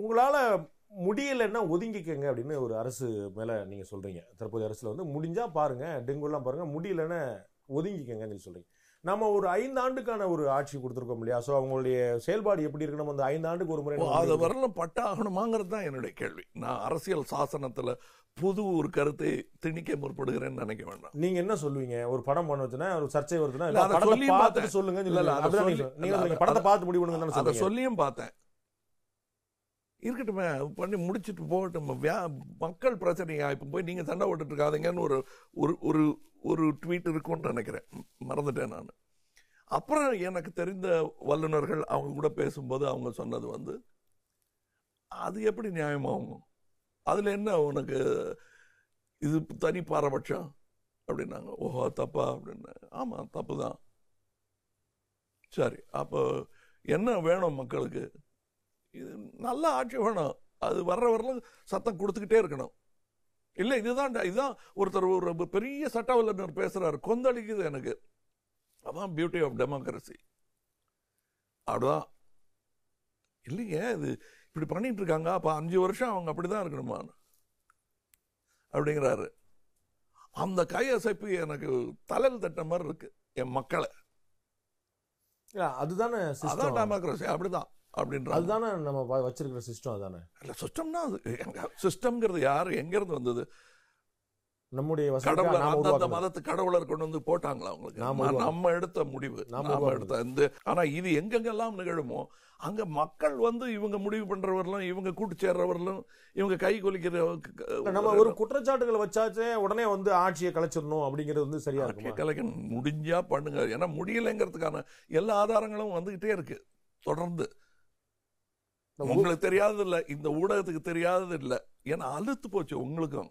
உங்களால முடியலைன்னா ஒதுங்கிக்கங்க அப்படின்னு ஒரு அரசு மேல நீங்க சொல்றீங்க. தற்போதைய அரசுல வந்து முடிஞ்சா பாருங்க டெங்குலாம் பாருங்க முடியலைன்னா ஒதுங்கிக்கங்கன்னு சொல்லி சொல்றீங்க. நம்ம ஒரு ஐந்து ஆண்டுக்கான ஒரு ஆட்சி கொடுத்துருக்கோம் இல்லையா? ஸோ அவங்களுடைய செயல்பாடு எப்படி இருக்கு? நம்ம அந்த ஐந்து ஆண்டுக்கு ஒரு முறை அது வரலாம் பட்டாகணுமாங்கிறது தான் என்னுடைய கேள்வி. நான் அரசியல் சாசனத்துல புது ஒரு கருத்தை திணிக்க முற்படுகிறேன்னு நினைக்க வேண்டாம். நீங்க என்ன சொல்லுவீங்க? ஒரு படம் பண்ண வச்சுன்னா ஒரு சர்ச்சை வருதுன்னா படத்தை பார்த்துட்டு. சொல்லுங்க. நீங்க படத்தை பார்த்து முடிவு அதை சொல்லியும் பார்த்தேன். இருக்கட்டுமே பண்ணி முடிச்சுட்டு போகட்டும். வியா- மக்கள் பிரச்சனையா இப்போ போய் நீங்கள் சண்டை போட்டுட்டு இருக்காதீங்கன்னு ஒரு ஒரு ஒரு ஒரு ட்வீட் இருக்கும்னு நினைக்கிறேன். மறந்துட்டேன் நான். அப்புறம் எனக்கு தெரிந்த வல்லுநர்கள் அவங்க கூட பேசும்போது அவங்க சொன்னது வந்து அது எப்படி நியாயமாகும்? அதில் என்ன உனக்கு இது தனி பாரபட்சம்? அப்படின்னாங்க. ஓஹோ தப்பா? அப்படின்னு. ஆமாம் தப்பு தான் சரி அப்போ என்ன வேணும் மக்களுக்கு? இது நல்ல ஆட்சி வேணும். அது வர்ற வரலாம் சத்தம் கொடுத்துக்கிட்டே இருக்கணும். இல்லை இதுதான் இதுதான் ஒருத்தர் ஒரு பெரிய சட்ட வல்லுநர் பேசுறாரு. கொந்தளிக்குது எனக்கு. அதான் பியூட்டி ஆஃப் டெமோக்ரஸி அப்படிதான் இல்லைங்க இது இப்படி பண்ணிட்டு இருக்காங்க. அப்ப அஞ்சு வருஷம் அவங்க அப்படிதான் இருக்கணுமா அப்படிங்கிறாரு. அந்த கையசைப்பு எனக்கு தலையில் தட்ட மாதிரி இருக்கு. என் மக்களை. அதுதானே அதான் டெமோக்ரஸி அப்படிதான். அப்படின்ற அதுதானே நம்ம வச்சிருக்கிற சிஸ்டம் அதானே இல்ல சிஸ்டம்னா சிஸ்டம்ங்கிறது யாரு எங்க இருந்து வந்தது? நம்முடைய கடவுளர் நாம அந்தந்த. மதத்து கடவுளர் கொண்டு வந்து போட்டாங்களா அவங்களுக்கு? நாம நம்ம- எடுத்த முடிவு. நாம. எடுத்த இந்த ஆனா இது எங்கெங்கெல்லாம் நிகழுமோ அங்க மக்கள் வந்து இவங்க முடிவு பண்றவர்களும் இவங்க கூட்டு சேர்றவர்களும் இவங்க கை கொலிக்கிற நம்ம ஒரு குற்றச்சாட்டுகளை வச்சாச்சே உடனே வந்து ஆட்சியை கலைச்சிடணும் அப்படிங்கிறது வந்து சரியா இருக்குமா? கலைக்கன் முடிஞ்சா பண்ணுங்க. ஏன்னா முடியலைங்கிறதுக்கான எல்லா ஆதாரங்களும் வந்துகிட்டே இருக்கு. தொடர்ந்து. உங்களுக்கு தெரியாதது இல்ல இந்த ஊடகத்துக்கு தெரியாதது இல்ல ஏன்னா அழுத்து போச்சு உங்களுக்கும்.